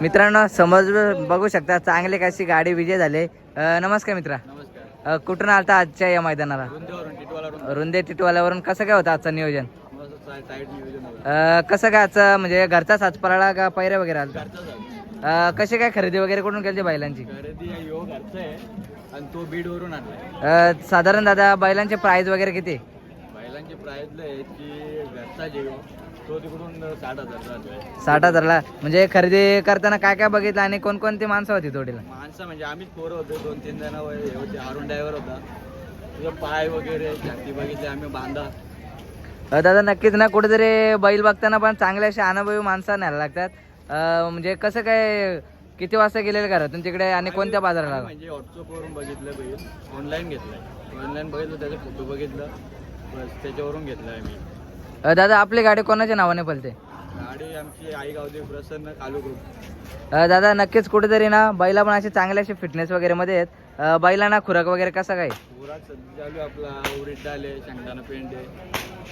मित्रांनो समज बघू शकता चांगले कशी गाडी विजय झाले. नमस्कार मित्रा. नमस्कार. कुठून आलता आजच्या या मैदानाला? रुंदे टिटवाल्यावरून कसं काय होतं आजचं नियोजन? कसं काय आजचं म्हणजे घरचा साचपराळा का पैरे वगैरे आलता? कशी काय खरेदी वगैरे कुठून केली बैलांची? साधारण दादा बैलांचे प्राइस वगैरे किती? बैलांचे प्राईज साठ हजारला? म्हणजे खरेदी करताना काय काय बघितलं आणि कोणकोणती माणसं होती थोडीला माणसं म्हणजे आम्हीच पोरं होतो दोन तीन जण होते. अरुण ड्रायव्हर होता. तुझं पाय वगैरे छाती बघितले आम्ही बांधा. दादा नक्कीच ना कुठेतरी बैल बघताना पण चांगले असे अनुभवी माणसं न्यायला लागतात. म्हणजे कसं काय किती वाजता गेलेले घरातून तिकडे आणि कोणत्या बाजाराला? म्हणजे व्हॉट्सअपवरून बघितलं बैल. ऑनलाईन घेतलाय. ऑनलाईन बघितलं त्याचे फोटो बघितलं. बस त्याच्यावरून घेतलं आम्ही. अ, दादा आपली गाडी कोणाच्या नावाने पलते? गाडी आमची आई गावदेव प्रसन्न कालू ग्रुप अ, दादा नक्कीच कुठेतरी ना बैला पण असे चांगले असे फिटनेस वगैरे मध्ये आहेत. अ, बैलांना खुराक वगैरे कसं काय? पुरात सध्या चालू आहे आपला उडीद डाले शेंगदाणा पेंडे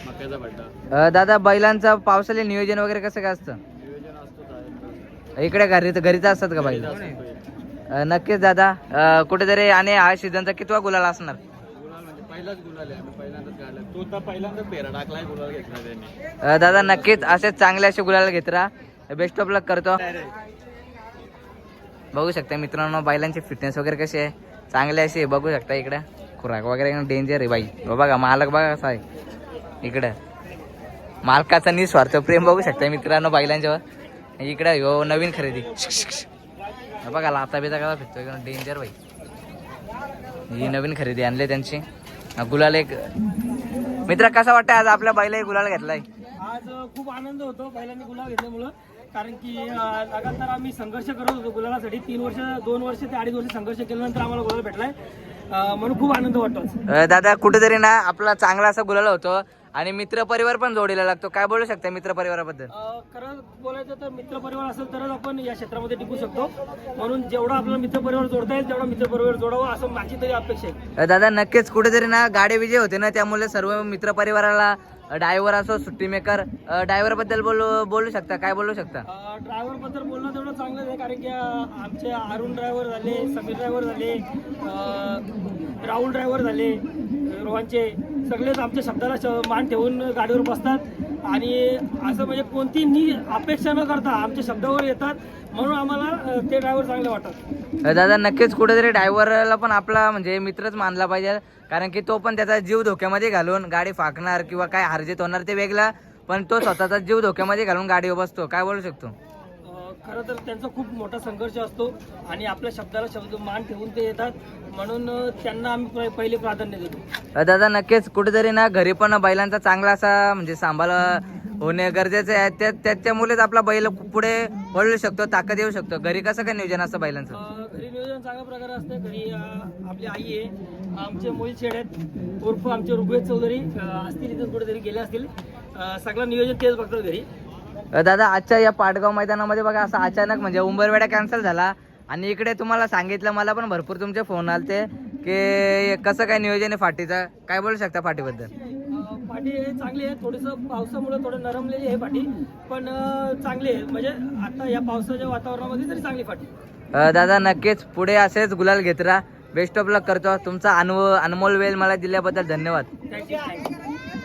मक्याचा भड्डा अ, दादा बैलांचं पावसाळी नियोजन वगैरे कसं काय असतं? नियोजन असतो चालेल. इकडे घरी घरीच असतात का बैल? घरीच असतो बैल. अ, नक्कीच दादा. अ, कुठेतरी आणि हा सीझनचा कितवा गुलाल असणार? पहिलाच गुलाल आहे आम्ही पहिल्यांदाच काढला तो तर पहिल्यांदाच पेरा टाकलाय गुलाल घेतला त्यांनी. दादा नक्कीच असेच चांगले असे गुलाल घेत राहा. बेस्ट ऑफ लक करतो. बघू शकता मित्रांनो बैलांची फिटनेस वगैरे कशी आहे. चांगली अशी आहे बघू शकता इकडे. खुराक वगैरे डेंजर आहे बाई. हो बघा मालक बघा कसा आहे. इकडं. मालकाचा निस्वार्थ प्रेम बघू शकता मित्रांनो बैलांच्यावर. इकडे हो नवीन खरेदी. हे बघा लाता बिता कसा फिरतो डेंजर बाई. ही नवीन खरेदी आणली त्यांची. गुलाल एक. मित्र कसा वाटतं आज आपल्या बैला गुलाल घेतलाय? आज खूप आनंद होतो पहिल्यांदा गुलाल घेतल्यामुळं. कारण की लगातार आम्ही संघर्ष करत होतो गुलालासाठी. तीन वर्ष दोन वर्ष ते अडीच वर्ष संघर्ष केल्यानंतर आम्हाला गुलाल भेटलाय. म्हणून खूप आनंद वाटतो दादा कुठेतरी ना आपला चांगला असा गुलाल होतो. आणि मित्र परिवार पण जोडीला लागतो. काय बोलू शकता मित्र परिवाराबद्दल अं, खरं बोलायचं तर मित्रपरिवार असेल तरच आपण या क्षेत्रामध्ये टिकू शकतो. म्हणून जेवढा आपला मित्रपरिवार जोडता येईल तेवढा मित्रपरिवार जोडावा असं माझी तरी अपेक्षा आहे. दादा नक्कीच कुठेतरी ना गाडी विजय होते ना त्यामुळे सर्व मित्र परिवाराला ड्रायव्हर असो सुट्टी मेकर ड्रायव्हरबद्दल बोलू बोलू शकता काय बोलू शकता? ड्रायव्हरबद्दल बोलणं तेवढं चांगलं आहे कारण की आमचे अरुण ड्रायव्हर झाले समीर ड्रायव्हर झाले राहुल ड्रायव्हर झाले रोहनचे सगळेच आमच्या शब्दाला श- मान ठेवून गाडीवर बसतात. आणि असं म्हणजे कोणती नी अपेक्षा न करता आमच्या शब्दावर येतात म्हणून आम्हाला ते ड्रायव्हर चांगले वाटतात. दादा नक्कीच कुठेतरी ड्रायव्हरला पण आपला म्हणजे मित्रच मानला पाहिजे कारण की तो पण त्याचा जीव धोक्यामध्ये घालून गाडी फाकणार किंवा काय हारजीत होणार ते वेगळा पण तो स्वतःचा जीव धोक्यामध्ये घालून गाडी बसतो. काय बोलू शकतो? खरं तर त्यांचा खूप मोठा संघर्ष असतो आणि आपल्या शब्दाला शब्द मान ठेवून ते येतात. म्हणून त्यांना आम्ही पहिले प्राधान्य देतो. दादा नक्कीच कुठेतरी ना घरी पण बैलांचा चांगला असा म्हणजे सांभाळ होणे गरजेचं आहे. त्या त्याच्यामुळेच आपला बैल पुढे वळू शकतो ताकद येऊ शकतो. घरी कसं काय नियोजन असतं बैलांचं? घरी नियोजन चांगल्या प्रकारे असतं. घरी आपली आई आहे. आमचे मोहित शेड आहेत. उर्फ आमचे ऋग्वेद चौधरी असतील इथं कुठेतरी गेले असतील. सगळं नियोजन तेच बघतात घरी. दादा आजच्या या पाटगाव मैदानामध्ये बघा असं अचानक म्हणजे उंबरवेडा कॅन्सल झाला. आणि इकडे तुम्हाला सांगितलं मला पण भरपूर तुमचे फोन आलते की कसं काय नियोजन आहे फाटीचं? काय बोलू शकता फाटीबद्दल? पाठी चांगली आहे. थोडंसं पावसामुळे थोडं नरमलेली आहे पाठी पण चांगली आहे. म्हणजे आता या पावसाच्या वातावरणामध्ये तरी चांगली पाठी अ, दादा नक्कीच. पुढे असेच गुलाल घेत राहा. बेस्ट ऑफ लक करतो. तुमचा अनु अनमोल वेळ मला दिल्याबद्दल धन्यवाद.